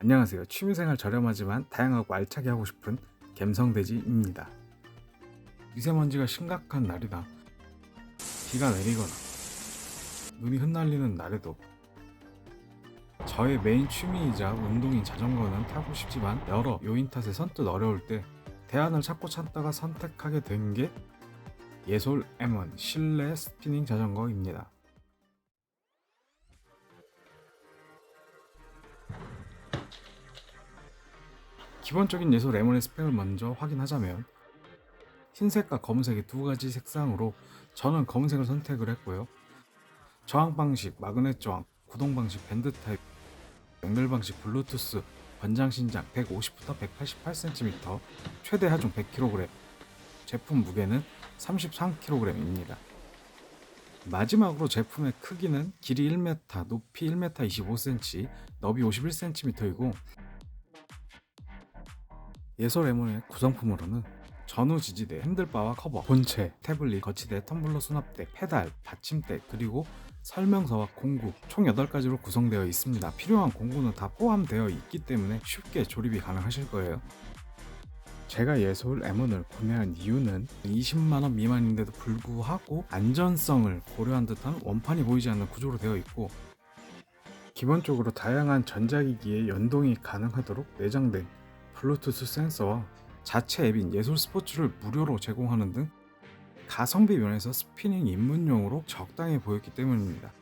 안녕하세요. 취미생활 저렴하지만 다양하고 알차게 하고 싶은 갬성돼지입니다. 미세먼지가 심각한 날이다. 비가 내리거나 눈이 흩날리는 날에도 저의 메인 취미이자 운동인 자전거는 타고 싶지만 여러 요인 탓에 선뜻 어려울 때 대안을 찾고 찾다가 선택하게 된 게 예솔 M1 실내 스피닝 자전거입니다. 기본적인 예솔 M1의 스펙을 먼저 확인하자면 흰색과 검은색의 두 가지 색상으로 저는 검은색을 선택을 했고요. 저항 방식, 마그넷 저항, 구동 방식, 밴드 타입, 연결 방식, 블루투스, 권장 신장 150부터 188cm, 최대 하중 100kg, 제품 무게는 33kg입니다. 마지막으로 제품의 크기는 길이 1m, 높이 1m 25cm, 너비 51cm이고 예솔 M1의 구성품으로는 전후 지지대, 핸들바와 커버, 본체, 태블릿, 거치대, 텀블러 수납대, 페달, 받침대, 그리고 설명서와 공구 총 8가지로 구성되어 있습니다. 필요한 공구는 다 포함되어 있기 때문에 쉽게 조립이 가능하실 거예요. 제가 예솔 M1을 구매한 이유는 20만원 미만인데도 불구하고 안전성을 고려한 듯한 원판이 보이지 않는 구조로 되어 있고 기본적으로 다양한 전자기기에 연동이 가능하도록 내장된 블루투스 센서와 자체 앱인 예솔 스포츠를 무료로 제공하는 등 가성비 면에서 스피닝 입문용으로 적당해 보였기 때문입니다.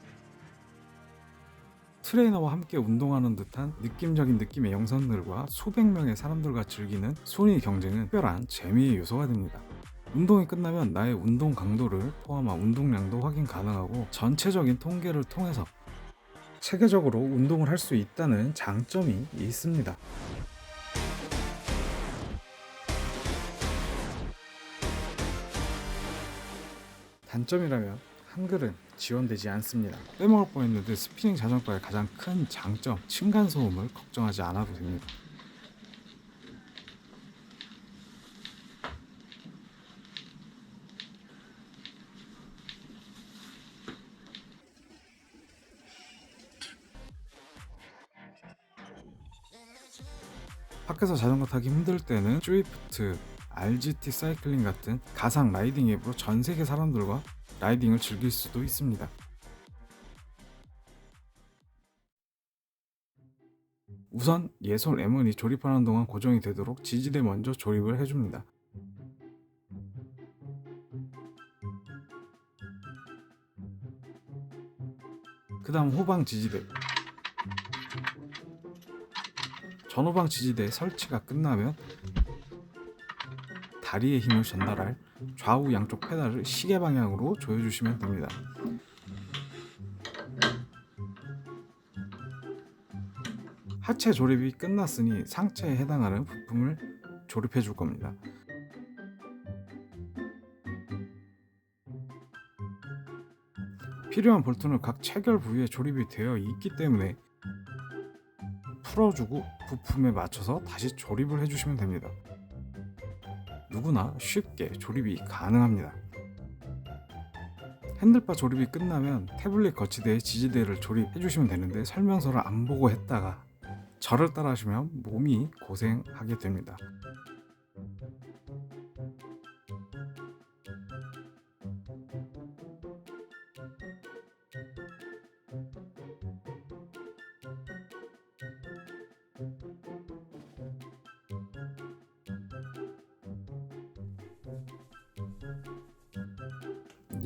트레이너와 함께 운동하는 듯한 느낌적인 느낌의 영상들과 수백 명의 사람들과 즐기는 순위 경쟁은 특별한 재미의 요소가 됩니다. 운동이 끝나면 나의 운동 강도를 포함한 운동량도 확인 가능하고 전체적인 통계를 통해서 체계적으로 운동을 할 수 있다는 장점이 있습니다. 단점이라면 한글은 지원되지 않습니다. 빼먹을 뻔했는데 스피닝 자전거의 가장 큰 장점 층간 소음을 걱정하지 않아도 됩니다. 밖에서 자전거 타기 힘들 때는 쭈이프트, RGT 사이클링 같은 가상 라이딩 앱으로 전 세계 사람들과 라이딩을 즐길 수도 있습니다. 우선 예솔 M1이 조립하는 동안 고정이 되도록 지지대 먼저 조립을 해줍니다. 그 다음 후방 지지대 전후방 지지대 설치가 끝나면 다리의 힘을 전달할 좌우 양쪽 페달을 시계 방향으로 조여주시면 됩니다. 하체 조립이 끝났으니 상체에 해당하는 부품을 조립해 줄 겁니다. 필요한 볼트는 각 체결 부위에 조립이 되어 있기 때문에 풀어주고 부품에 맞춰서 다시 조립을 해주시면 됩니다. 누구나 쉽게 조립이 가능합니다. 핸들바 조립이 끝나면 태블릿 거치대에 지지대를 조립해 주시면 되는데 설명서를 안 보고 했다가 저를 따라 하시면 몸이 고생하게 됩니다.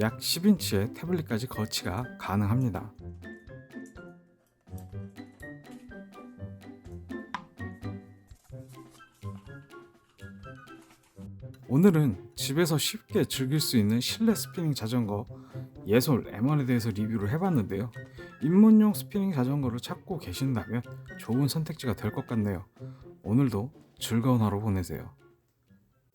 약 10인치의 태블릿까지 거치가 가능합니다. 오늘은 집에서 쉽게 즐길 수 있는 실내 스피닝 자전거 예솔 M1에 대해서 리뷰를 해봤는데요. 입문용 스피닝 자전거를 찾고 계신다면 좋은 선택지가 될 것 같네요. 오늘도 즐거운 하루 보내세요.